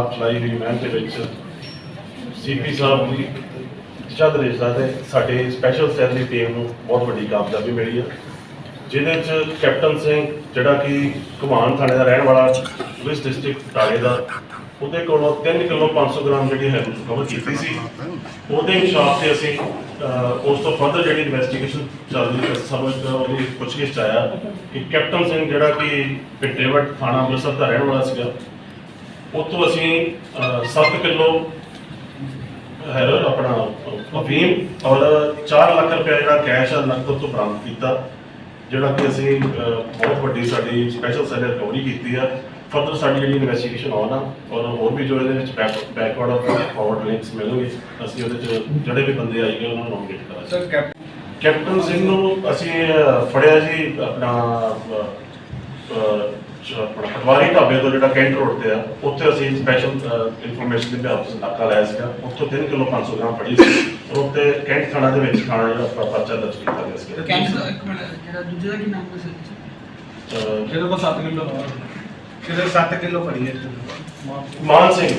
ਖਿਲਾਫ ਚਲਾਈ ਹੋਈ ਮੁਹਿੰਮ ਦੇ ਵਿੱਚ ਸੀਪੀ ਸਾਹਿਬ ਦੀ ਜਦ ਰੇਸਾ ਤੇ ਸਾਡੇ ਸਪੈਸ਼ਲ ਸੈੱਲ ਦੀ ਟੀਮ ਨੂੰ ਬਹੁਤ ਵੱਡੀ ਕਾਮਯਾਬੀ ਮਿਲੀ ਹੈ ਜਿਹਦੇ ਚ ਕੈਪਟਨ ਸਿੰਘ, ਜਿਹੜਾ ਕਿ ਘੁਮਾਨ ਥਾਣੇ ਦਾ ਰਹਿਣ ਵਾਲਾ, ਪੁਲਿਸ ਡਿਸਟ੍ਰਿਕਟ ਬਟਾਲੇ ਦਾ, ਉਹਦੇ ਕੋਲੋਂ 3 ਕਿਲੋ 500 ਗ੍ਰਾਮ ਜਿਹੜੀ ਹੈ ਕਵਰ ਕੀਤੀ ਸੀ। ਉਹਦੇ ਹਿਸਾਬ ਤੇ ਅਸੀਂ ਉਸ ਤੋਂ ਫਰਦਰ ਜਿਹੜੀ ਇਨਵੈਸਟੀਗੇਸ਼ਨ ਚੱਲ ਰਹੀ ਹੈ ਸਾਨੂੰ ਇੱਕ ਉਹਦੀ ਪੁੱਛਗਿੱਛ ਆਇਆ ਕਿ ਕੈਪਟਨ ਸਿੰਘ ਜਿਹੜਾ ਕਿ ਪਿੱਟੇਵਟ ਥਾਣਾ ਅੰਮ੍ਰਿਤਸਰ ਦਾ ਰਹਿਣ ਵਾਲਾ ਸੀਗਾ ਉੱਥੋਂ ਅਸੀਂ 7 ਕਿਲੋ ਹੈ ਆਪਣਾ ਅਫੀਮ ਔਰ 4 ਲੱਖ ਰੁਪਏ ਜਿਹੜਾ ਕੈਸ਼ ਆ ਨਕਦ ਤੋਂ ਬਰਾਮਦ ਕੀਤਾ ਜਿਹੜਾ ਕਿ ਅਸੀਂ ਬਹੁਤ ਵੱਡੀ ਸਾਡੀ ਸਪੈਸ਼ਲ ਸੈੱਲ ਰਿਕਵਰੀ ਕੀਤੀ ਆ। ਫਰਦਰ ਸਾਡੀ ਜਿਹੜੀ ਇਨਵੈਸਟੀਗੇਸ਼ਨ ਆਉਣਾ ਔਰ ਹੋਰ ਵੀ ਜੋ ਇਹਦੇ ਵਿੱਚ ਬੈਕ ਬੈਕਵਰਡ ਔਰ ਫਾਰਵਰਡ ਲਿੰਕਸ ਮਿਲਣਗੇ ਅਸੀਂ ਉਹਦੇ ਚ ਜਿਹੜੇ ਵੀ ਬੰਦੇ ਆਏਗੇ ਉਹਨਾਂ ਨੂੰ ਨੋਮੀਨੇਟ ਕਰਾਂਗੇ। ਸਰ ਕੈਪ ਕੈਪਟਨ ਸਿੰਘ ਨੂੰ ਅਸੀਂ ਫੜਿਆ ਜੀ ਆਪਣਾ ਆਪਣਾ ਪਟਵਾਰੀ ਢਾਬੇ ਤੋਂ ਜਿਹੜਾ ਕੈਂਟ ਰੋਡ ਤੇ ਆ ਉੱਥੇ ਅਸੀਂ ਸਪੈਸ਼ਲ ਇਨਫੋਰਮੇਸ਼ਨ ਦੇ ਤੇ ਨਾਕਾ ਲਾਇਆ ਸੀਗਾ। ਉੱਥੋਂ 3 ਕਿਲੋ 500 ਗ੍ਰਾਮ ਫੜੀ ਸੀ। ਔਰ ਉੱਤੇ ਕੈਂਟ ਥਾਣਾ ਦੇ ਵਿੱਚ ਥਾਣਾ ਜਿਹੜਾ ਪ- ਪਰਚਾ ਦਰਜ ਕੀਤਾ ਗਿਆ ਸੀ ਕੈਂਪ ਦਾ ਇੱਕ ਮਿੰਟ ਜਿਹੜਾ ਦੂਜੇ ਦਾ ਕੀ ਨਾਮ ਹੈ ਸਰ ਜਿਹਦੇ ਕੋਲ 7 ਕਿਲੋ ਕਿਹਦੇ 7 ਕਿਲੋ ਫੜੀ ਹੈ। ਮਾਨ ਸਿੰਘ।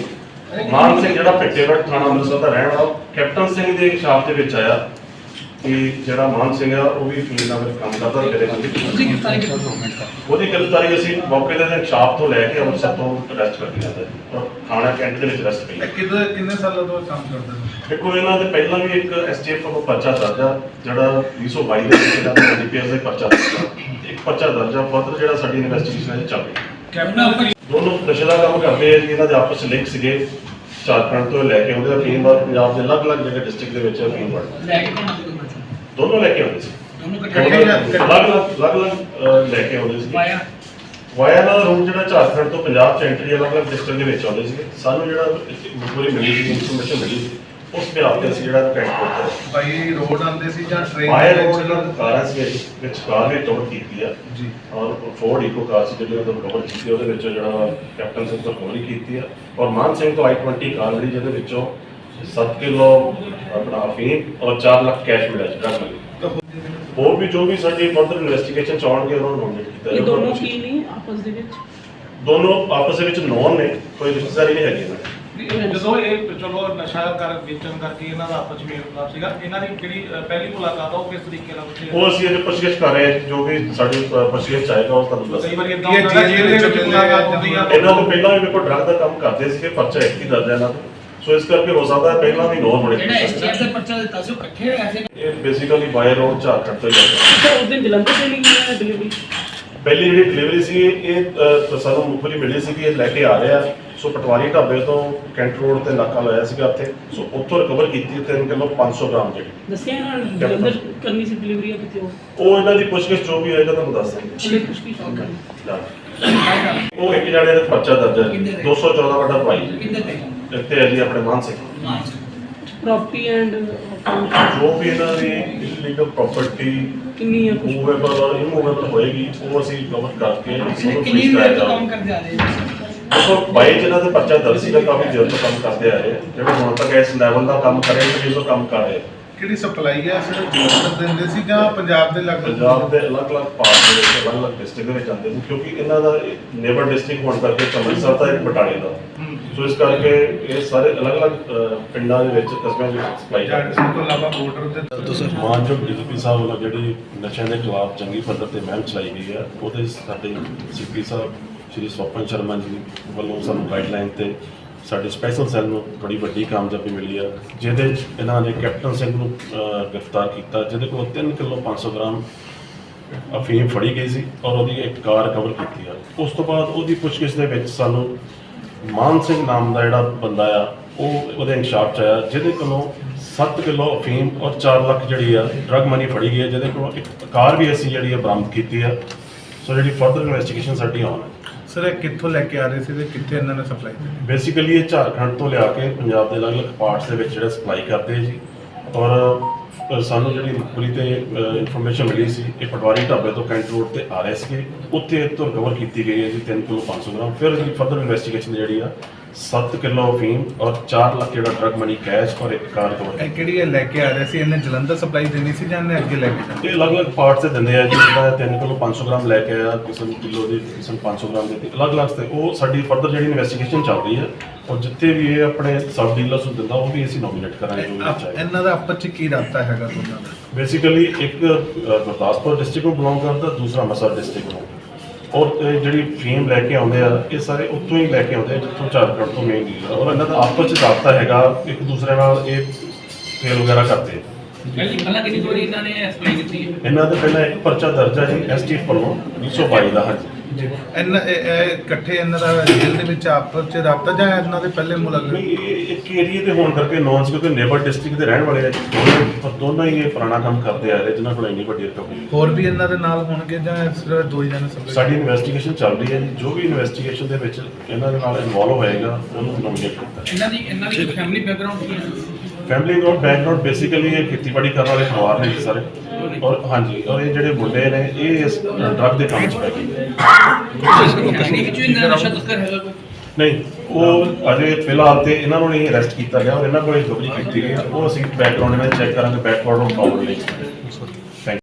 ਮਾਨ ਸਿੰਘ ਜਿਹੜਾ ਪਿੱਟੇਵਟ ਥਾਣਾ ਅੰਮ੍ਰਿਤਸਰ ਦਾ ਰਹਿਣ ਵਾਲਾ ਕੈਪਟਨ ਸਿੰਘ ਦੇ ਇਨਸ਼ਾਫ ਦੇ ਵਿੱਚ ਆਇਆ। ਕਿ ਜਿਹੜਾ ਮਾਨ ਸਿੰਘ ਆ ਉਹ ਵੀ ਫੀਲਡ ਨਾਲ ਕੰਮ ਕਰਦਾ ਕਿੱਥੋਂ ਉਹਦੀ ਗ੍ਰਿਫਤਾਰੀ ਅਸੀਂ ਮੌਕੇ ਦੇ ਇਨਸ਼ਾਫ ਤੋਂ ਲੈ ਕੇ ਅੰਮ੍ਰਿਤਸਰ ਤੋਂ ਅਰੈਸਟ ਕਰ ਲਿਆ ਤੇ ਔਰ ਥਾਣਾ ਕੈਂਟ ਦੇ ਵਿੱਚ ਅਰੈਸਟ ਪਈ ਕਿੰਨੇ ਕਿੰਨੇ ਸਾਲਾਂ ਤੋਂ ਕੰਮ ਕਰਦੇ ਨੇ? ਦੇਖੋ ਇਹਨਾਂ ਦੇ ਪਹਿਲਾਂ ਵੀ ਇੱਕ ਐਸਟੀਐਫ ਵੱਲੋਂ ਪਰਚਾ ਦਰਜ ਜਿਹੜਾ 222 ਦੇ ਵਿੱਚ ਜਿਹੜਾ ਡੀਪੀਐਸ ਦਾ ਪਰਚਾ ਦਰਜ ਇੱਕ ਪਰਚਾ ਦਰਜ ਫਰਦਰ ਜਿਹੜਾ ਸਾਡੀ ਇਨਵੈਸਟੀਗੇਸ਼ਨ ਹੈ ਚੱਲ ਰਹੀ ਹੈ। ਕੈਪਟਨ ਦੋਨੋਂ ਨਸ਼ੇ ਦਾ ਕੰਮ ਕਰਦੇ ਆ ਜੀ ਇਹਨਾਂ ਦੇ ਆਪਸ ਵਿੱਚ ਲਿੰਕ ਸੀਗੇ। ਝਾਰਖੰਡ ਤੋਂ ਲੈ ਕੇ ਆਉਂਦੇ ਆ ਫੀਮ ਔਰ ਪੰਜਾਬ ਦੇ ਅਲੱਗ-ਅਲੱਗ ਜਗ੍ਹਾ ਡਿਸਟ੍ਰਿਕਟ ਦੇ ਵਿੱਚ ਫੀਮ ਵੜਦੇ ਦੋਨੋਂ ਲੈ ਕੇ ਆਉਂਦੇ ਸੀ। ਦੋਨੋਂ ਇਕੱਠੇ ਜਾਂ- ਲੈ ਕੇ ਆਉਂਦੇ ਸੀ। ਵਾਇਆ। ਵਾਇਆ ਦਾ ਰੂਟ ਜਿਹੜਾ ਝਾਰਖੰਡ ਤੋਂ ਪੰਜਾਬ ਚ ਐਂਟਰੀ ਅਲੱਗ-ਅਲੱਗ ਡਿਸਟ੍ਰਿਕਟ ਦੇ ਵਿੱਚ ਆਉਂਦੇ ਸੀਗੇ। ਸਾਨੂੰ ਜਿਹੜਾ ਪੂਰੀ ਮਿਲੀ ਸੀ ਇਨਫੋਰਮੇਸ਼ਨ ਮਿਲੀ ਸੀ ਉਸ ਦੇ ਆਪ ਤੇ ਅਸੀਂ ਜਿਹੜਾ ਕੈਂਟ ਕਰਦੇ ਭਾਈ ਰੋਡ ਆਉਂਦੇ ਸੀ ਜਾਂ ਟ੍ਰੇਨ ਵਾਇਆ ਰੋਡ ਜਿਹੜਾ ਕਾਰਾਂ ਸੀ ਵਿੱਚ ਕਾਰ ਵੀ ਟੋੜ ਕੀਤੀ ਆ। ਜੀ। ਔਰ ਫੋਰਡ ਇਕੋ ਕਾਰ ਸੀ ਜਿਹੜੀ ਉਹਦਾ ਕਵਰ ਕੀਤੀ ਉਹਦੇ ਵਿੱਚੋਂ ਜਿਹੜਾ ਕੈਪਟਨ ਸਿੰਘ ਤੋਂ ਕਵਰ ਕੀਤੀ ਆ। ਔਰ ਮਾਨ ਸਿੰਘ ਤੋਂ i20 ਕਾਰ ਜਿਹੜੀ ਜਿਹਦੇ ਵਿੱਚੋਂ 7 ਕਿਲੋ ਆਪਣਾ ਅਫੀਮ ਔਰ 4 ਲੱਖ ਕੈਸ਼ ਮਿਲਿਆ ਸੀ ਡਰਗ ਮਨੀ ਹੋਰ ਵੀ ਜੋ ਵੀ ਸਾਡੀ ਫਰਦਰ ਇਨਵੈਸਟੀਗੇਸ਼ਨ ਚ ਆਉਣਗੇ ਉਹਨਾਂ ਨੂੰ ਨੋਮੀਨੇਟ ਕੀਤਾ ਇਹ ਜਾਊਗਾ। ਦੋਨੋਂ ਕੀ ਨੇ ਆਪਸ ਦੇ ਵਿੱਚ? ਦੋਨੋਂ ਆਪਸ ਦੇ ਵਿੱਚ ਨੌਨ ਨੇ ਕੋਈ ਰਿਸ਼ਤੇਦਾਰੀ ਨਹੀਂ ਹੈਗੀ ਇਹਨਾਂ ਦੀ। ਜਦੋਂ ਇਹ ਚਲੋ ਨਸ਼ਾ ਕਰ ਵੇਚਣ ਕਰਕੇ ਇਹਨਾਂ ਦਾ ਆਪਸ ਵਿੱਚ ਮੇਲ ਸੀਗਾ ਇਹਨਾਂ ਦੀ ਜਿਹੜੀ ਪਹਿਲੀ ਮੁਲਾਕਾਤ ਆ ਉਹ ਕਿਸ ਤਰੀਕੇ ਨਾਲ ਉੱਥੇ ਉਹ ਅਸੀਂ ਅਜੇ ਪੁੱਛਗਿੱਛ ਕਰ ਰਹੇ ਹਾਂ ਜੋ ਵੀ ਸਾਡੀ ਪੁੱਛਗਿੱਛ ਚਾਹੀਦਾ ਉਹ ਤੁਹਾਨੂੰ ਦੱਸ ਕਈ ਵਾਰੀ ਇਦਾਂ ਇਹ ਹੁੰਦਾ ਜੇਲ੍ਹ ਜੇਲ੍ਹ ਦੇ ਵਿੱਚ ਵਿੱਚ ਮੁਲਾਕਾਤ ਹੁੰਦੀ ਆ ਇਹਨਾਂ ਤੋਂ ਪਹਿਲਾਂ ਵੀ ਮੇਰੇ ਕੋਲ ਡਰਗ ਦਾ ਕੰਮ ਕਰਦੇ ਸੀਗੇ ਪਰਚਾ ਇੱਕ ਹੀ ਦਰਜ ਹੈ ਇਹਨਾਂ ਦਾ ਸੋ ਇਸ ਕਰਕੇ ਹੋ ਸਕਦਾ ਹੈ ਪਹਿਲਾਂ ਵੀ ਨੌਨ ਬਣੇ ਜਿਹੜਾ ਐਸਟੀਐਫ ਦੇ ਪਰਚਾ ਦਿੱਤਾ ਸੀ ਉਹ ਇਕੱਠੇ ਹੋਇਆ ਸੀ ਇਹ ਬੇਸਿਕਲੀ ਬਾਈ ਰੋਡ ਝਾਰਖੰਡ ਤੋਂ ਹੀ ਜਾਂਦਾ ਅੱਛਾ ਉਸ ਦਿਨ ਜਲੰਧਰ ਤੋਂ ਲਈ ਹੈ ਡਿਲੀਵਰੀ ਪਹਿਲੀ ਜਿਹੜੀ ਡਿਲੀਵਰੀ ਸੀ ਇਹ ਸਾਨੂੰ ਮੁਖਬਰੀ ਮਿਲੀ ਸੀ ਕਿ ਇਹ ਲੈ ਕੇ ਆ ਰਿਹਾ। ਸੋ ਪਟਵਾਰੀ ਢਾਬੇ ਤੋਂ ਕੈਂਟ ਰੋਡ ਤੇ ਨਾਕਾ ਲਾਇਆ ਸੀਗਾ ਉੱਥੇ। ਸੋ ਉੱਥੋਂ ਰਿਕਵਰ ਕੀਤੀ 3 ਕਿਲੋ 500 ਗ੍ਰਾਮ ਜਿਹੜੀ। ਦੱਸਿਆ ਨੇ ਜਲੰਧਰ ਕਰਨੀ ਸੀ ਡਿਲੀਵਰੀ ਆ ਕਿਤੇ ਉਹ ਉਹ ਇਹਨਾਂ ਦੀ ਪੁੱਛਗਿੱਛ ਜੋ ਵੀ ਹੋਏਗਾ ਤੁਹਾਨੂੰ ਦੱਸ ਦਾਂਗੇ ਹਲੇ ਕੁਝ ਕੀ ਸ਼ੌਕ ਉਹ ਇੱਕ ਜਣੇ ਦਾ ਪਰਚਾ ਦਰਜ ਹੈ। ਕਿੰਨੇ ਦੇ? 214 ਵੱਡਾ ਭਾਈ। ਕਿੰਨੇ ਤੇ ਇੱਥੇ ਹੈ ਜੀ ਆਪਣੇ ਮਾਨ ਸਿੰਘ ਪ੍ਰਾਪਰਟੀ ਐਂਡ ਜੋ ਵੀ ਇਹਨਾਂ ਦੀ ਇਲੀਗਲ ਪ੍ਰਾਪਰਟੀ ਕਿੰਨੀ ਆ ਕੁਝ ਮੂਵੇਬਲ ਔਰ ਇਮੂਵੇਬਲ ਹੋਏਗੀ ਉਹ ਅਸੀਂ ਕਵਰ ਕਰਕੇ ਉਹਨੂੰ ਕਿੰਨੀ freeze ਦੇਰ ਕਰਾਇਆ ਤੋਂ ਕੰਮ ਜਾਊਗਾ। ਕਰਦੇ ਆ ਰਹੇ ਹੋ ਦੇਖੋ ਬਾਈ ਜਿਹਨਾਂ ਦੇ ਪਰਚਾ ਦਰਜ ਸੀਗਾ ਕਾਫੀ ਤੋਂ ਕੰਮ ਕਰਦੇ ਆ ਰਹੇ ਆ। ਜਿਹੜੇ ਹੁਣ ਤੱਕ ਇਸ ਲੈਵਲ ਦਾ ਕੰਮ ਕਰ ਰਹੇ ਨੇ ਜਿਸ ਕੰਮ ਕਰ ਰਹੇ ਆ। ਕਿਹੜੀ ਸਪਲਾਈ ਹੈ ਸਿਰਫ ਜਲੰਧਰ ਦਿੰਦੇ ਸੀ ਜਾਂ ਪੰਜਾਬ ਦੇ ਲਗਭਗ ਪੰਜਾਬ ਦੇ ਅਲੱਗ-ਅਲੱਗ ਪਾਰਟ ਦੇ ਵਿੱਚ ਅਲੱਗ-ਅਲੱਗ ਡਿਸਟ੍ਰਿਕਟ ਦੇ ਵਿੱਚ ਆਉਂਦੇ ਸੀ ਕਿਉਂਕਿ ਇਹਨਾਂ ਦਾ ਨੇਬਰ ਡਿਸਟ੍ਰਿਕਟ ਹੋਣ ਕਰਕੇ ਅੰਮ੍ਰਿਤਸਰ ਦਾ ਇੱਕ ਬਟਾਲੇ ਦਾ। ਸੋ ਇਸ ਕਰਕੇ ਇਹ ਸਾਰੇ ਅਲੱਗ-ਅਲੱਗ ਪਿੰਡਾਂ ਦੇ ਵਿੱਚ ਕਸਬਿਆਂ ਦੇ ਵਿੱਚ ਸਪਲਾਈ ਕਰਦੇ ਸੀ। ਤੋਂ ਇਲਾਵਾ ਬਾਰਡਰ ਤੇ ਮਾਨਯੋਗ ਡੀਜੀਪੀ ਸਾਹਿਬ ਵੱਲੋਂ ਜਿਹੜੀ ਨਸ਼ਿਆਂ ਦੇ ਖਿਲਾਫ ਚੰਗੀ ਪੱਧਰ ਤੇ ਮੁਹਿੰਮ ਚਲਾਈ ਗਈ ਹੈ ਉਹਦੇ ਸਾਡੇ ਸੀਪੀ ਸਾਹਿਬ ਸ਼੍ਰੀ ਸਵਪਨ ਸ਼ਰਮਾ ਜੀ ਵੱਲੋਂ ਸਾਨੂੰ ਗਾਈਡਲਾਈਨ ਤੇ ਸਾਡੇ ਸਪੈਸ਼ਲ ਸੈੱਲ ਨੂੰ ਬੜੀ ਵੱਡੀ ਕਾਮਯਾਬੀ ਮਿਲੀ ਆ, ਜਿਹਦੇ 'ਚ ਇਹਨਾਂ ਨੇ ਕੈਪਟਨ ਸਿੰਘ ਨੂੰ ਗ੍ਰਿਫਤਾਰ ਕੀਤਾ, ਜਿਹਦੇ ਕੋਲ 3 ਕਿਲੋ 500 ਗ੍ਰਾਮ ਅਫੀਮ ਫੜੀ ਗਈ ਸੀ ਔਰ ਉਹਦੀ ਇੱਕ ਕਾਰ ਕਵਰ ਕੀਤੀ ਆ। ਉਸ ਤੋਂ ਬਾਅਦ ਉਹਦੀ ਪੁੱਛਗਿੱਛ ਦੇ ਵਿੱਚ ਸਾਨੂੰ ਮਾਨ ਸਿੰਘ ਨਾਮ ਦਾ ਜਿਹੜਾ ਬੰਦਾ ਆ, ਉਹ ਉਹਦੇ ਇਨਸ਼ਾਫ ਚ ਆਇਆ, ਜਿਹਦੇ ਕੋਲੋਂ 7 ਕਿਲੋ ਅਫੀਮ ਔਰ 4 ਲੱਖ ਜਿਹੜੀ ਆ ਡਰਗ ਮਨੀ ਫੜੀ ਗਈ ਹੈ ਜਿਹਦੇ ਕੋਲੋਂ ਇੱਕ ਕਾਰ ਵੀ ਅਸੀਂ ਜਿਹੜੀ ਆ ਬਰਾਮਦ ਕੀਤੀ ਆ। ਸੋ ਜਿਹੜੀ ਫਰਦਰ ਇਨਵੈਸਟੀਗੇਸ਼ਨ ਸਾਡੀ ਆਨ ਹੈ ਸਰ, ਇਹ ਕਿੱਥੋਂ ਲੈ ਕੇ ਆ ਰਹੇ ਸੀ ਤੇ ਕਿੱਥੇ ਇਹਨਾਂ ਨੇ ਸਪਲਾਈ ਕੀਤੀ ਬੇਸਿਕਲੀ ਇਹ ਝਾਰਖੰਡ ਤੋਂ ਲਿਆ ਕੇ ਪੰਜਾਬ ਦੇ ਅਲੱਗ-ਅਲੱਗ ਪਾਰਟਸ ਦੇ ਵਿੱਚ ਜਿਹੜਾ ਸਪਲਾਈ ਕਰਦੇ ਜੀ। ਔਰ ਸਾਨੂੰ ਜਿਹੜੀ ਪੂਰੀ ਤੇ ਇਨਫੋਰਮੇਸ਼ਨ ਮਿਲੀ ਸੀ, ਇਹ ਪਟਵਾਰੀ ਢਾਬੇ ਤੋਂ ਕੈਂਟ ਰੋਡ ਤੇ ਆ ਰਹੇ ਸੀਗੇ। ਉੱਥੇ ਤੋਂ ਰਿਕਵਰ ਕੀਤੀ ਗਈ ਹੈ ਜੀ 3 ਕਿਲੋ 500 ਗ੍ਰਾਮ। ਫਿਰ ਜਿਹੜੀ ਫਰਦਰ ਇਨਵੈਸਟੀਗੇਸ਼ਨ ਜਿਹੜੀ ਆ 7 ਕਿਲੋ ਅਫੀਮ ਔਰ 4 ਲੱਖ ਜਿਹੜਾ ਡਰਗ ਮਨੀ ਕੈਸ਼ ਔਰ ਇੱਕ ਕਾਰ ਕਵਰ ਇਹ ਕਿਹੜੀ ਇਹ ਲੈ ਕੇ ਆ ਰਹੇ ਸੀ? ਇਹਨੇ ਜਲੰਧਰ ਸਪਲਾਈ ਦੇਣੀ ਸੀ ਜਾਂ ਇਹਨੇ ਅੱਗੇ ਲੈ ਕੇ ਜਾਣਾ? ਇਹ ਅਲੱਗ-ਅਲੱਗ ਪਾਰਟ ਤੇ ਦਿੰਦੇ ਆ ਤਰ੍ਹਾਂ 3 ਕਿਲੋ 500 ਗ੍ਰਾਮ ਲੈ ਕੇ ਆਇਆ ਕਿਸੇ ਨੂੰ ਕਿਲੋ ਦੀ ਕਿਸੇ ਨੂੰ 500 ਗ੍ਰਾਮ ਦੇ ਅਲੱਗ-ਅਲੱਗ ਤੇ ਉਹ ਸਾਡੀ ਫਰਦਰ ਜਿਹੜੀ ਇਨਵੈਸਟੀਗੇਸ਼ਨ ਚੱਲ ਰਹੀ ਹੈ ਔਰ ਜਿੱਥੇ ਵੀ ਇਹ ਆਪਣੇ ਸਬ ਡੀਲਰਸ ਨੂੰ ਦਿੰਦਾ ਉਹ ਵੀ ਅਸੀਂ ਨੋਮੀਨੇਟ ਕਰਾਂਗੇ ਜੋ ਵੀ ਚਾਹੀਦਾ। ਇਹਨਾਂ ਦਾ ਆਪਸ ਚ ਕੀ ਰਾਬਤਾ ਹੈਗਾ ਦੋਨਾਂ ਦਾ ਬੇਸਿਕਲੀ ਇੱਕ ਅ, ਗੁਰਦਾਸਪੁਰ ਡਿਸਟ੍ਰਿਕਟ ਨੂੰ ਬਿਲੋਂਗ ਕਰਦਾ ਦੂਸਰਾ ਅੰਮ੍ਰਿਤਸਰ ਡਿਸਟ੍ਰਿਕਟ ਨੂੰ। ਔਰ ਜਿਹੜੀ ਫੀਮ ਲੈ ਕੇ ਆਉਂਦੇ ਆ ਇਹ ਸਾਰੇ ਉੱਥੋਂ ਹੀ ਲੈ ਕੇ ਆਉਂਦੇ ਆ ਜਿੱਥੋਂ ਝਾਰਖੰਡ ਤੋਂ ਮੇਨ ਡੀਲਰ ਔਰ ਇਹਨਾਂ ਦਾ ਆਪਸ ਚ ਰਾਬਤਾ ਹੈਗਾ ਇੱਕ ਦੂਸਰੇ ਨਾਲ ਇਹ ਸੇਲ ਵਗੈਰਾ ਕਰਦੇ ਆ। ਪਹਿਲੀ ਪਹਿਲਾਂ ਕਿੰਨੀ ਵਾਰੀ ਇਹਨਾਂ ਨੇ ਐਕਸਪਲਾਈ ਕੀਤੀ ਹੈ? ਇਹਨਾਂ ਦੇ ਪਹਿਲਾਂ ਇੱਕ ਪਰਚਾ ਦਰਜ ਹੈ ਜੀ ਐਸਟੀਐਫ ਵੱਲੋਂ 222 ਦਾ ਹਾਂਜੀ। ਇਹਨਾਂ ਇਹ ਇਹ ਇਕੱਠੇ ਇਹਨਾਂ ਦਾ ਜੇਲ੍ਹ ਦੇ ਵਿੱਚ ਆਪਸ ਚ ਰਾਬਤਾ ਜਾਂ ਇਹਨਾਂ ਦੇ ਪਹਿਲੇ ਮੁਲਾਕਾਤ ਨਹੀਂ ਇਹ ਇੱਕ ਏਰੀਆ ਤੇ ਹੋਣ ਕਰਕੇ ਨੌਨ ਕਿਉਂਕਿ ਨੇਬਰ ਡਿਸਟ੍ਰਿਕਟ ਦੇ ਰਹਿਣ ਵਾਲੇ ਆ ਦੋਨੇ ਪਰ ਦੋਨੋਂ ਹੀ ਇਹ ਪੁਰਾਣਾ ਕੰਮ ਕਰਦੇ ਆ ਰਹੇ ਜਿਨ੍ਹਾਂ ਕੋਲ ਇੰਨੀ ਵੱਡੀ ਰਕਮ ਨਹੀਂ। ਹੋਰ ਵੀ ਇਹਨਾਂ ਦੇ ਨਾਲ ਹੋਣਗੇ ਜਾਂ ਸਿਰਫ ਦੋ ਹੀ ਜਣੇ ਸਪਲਾਈ ਸਾਡੀ ਇਨਵੈਸਟੀਗੇਸ਼ਨ ਚੱਲ ਰਹੀ ਹੈ ਜੀ ਜੋ ਵੀ ਇਨਵੈਸਟੀਗੇਸ਼ਨ ਦੇ ਵਿੱਚ ਇਹਨਾਂ ਦੇ ਨਾਲ ਇਨਵੋਲਵ ਹੋਏਗਾ ਉਹਨੂੰ ਨੋਮੀਨੇਟ ਕੀਤਾ ਇਹਨਾਂ ਦੀ ਇਹਨਾਂ ਦੀ ਫੈਮਿਲੀ ਬੈਕਗ੍ਰਾਉਂਡ ਕੀ ਹੈ? ਫੈਮਿਲੀ ਨੋਟ ਬੈਕਗ੍ਰਾਉਂਡ ਬੇਸਿਕਲੀ ਇਹ ਖੇਤੀਬਾੜੀ ਕਰਨ ਵਾਲੇ ਪਰਿਵਾਰ ਨੇ ਜੀ ਸਾਰੇ। ਔਰ ਹਾਂਜੀ, ਔਰ ਇਹ ਜਿਹੜੇ ਮੁੰਡੇ ਨੇ, ਇਹ ਇਸ ਡਰੱਗ ਦੇ ਕੰਮ 'ਚ ਪੈ ਗਏ। ਨਹੀਂ, ਉਹ ਅਜੇ ਫਿਲਹਾਲ ਤੇ ਇਹਨਾਂ ਨੂੰ ਨਹੀਂ ਅਰੈਸਟ ਕੀਤਾ ਗਿਆ, ਔਰ ਇਹਨਾਂ ਕੋਲ ਗੋਲੀ ਕੀਤੀ ਗਈ ਉਹ ਅਸੀਂ ਬੈਕਗ੍ਰਾਉਂਡ ਵਿੱਚ ਚੈੱਕ ਕਰਾਂਗੇ ਬੈਕਵਰਡ ਨੂੰ ਫਾਰਵਰਡ ਲਈ।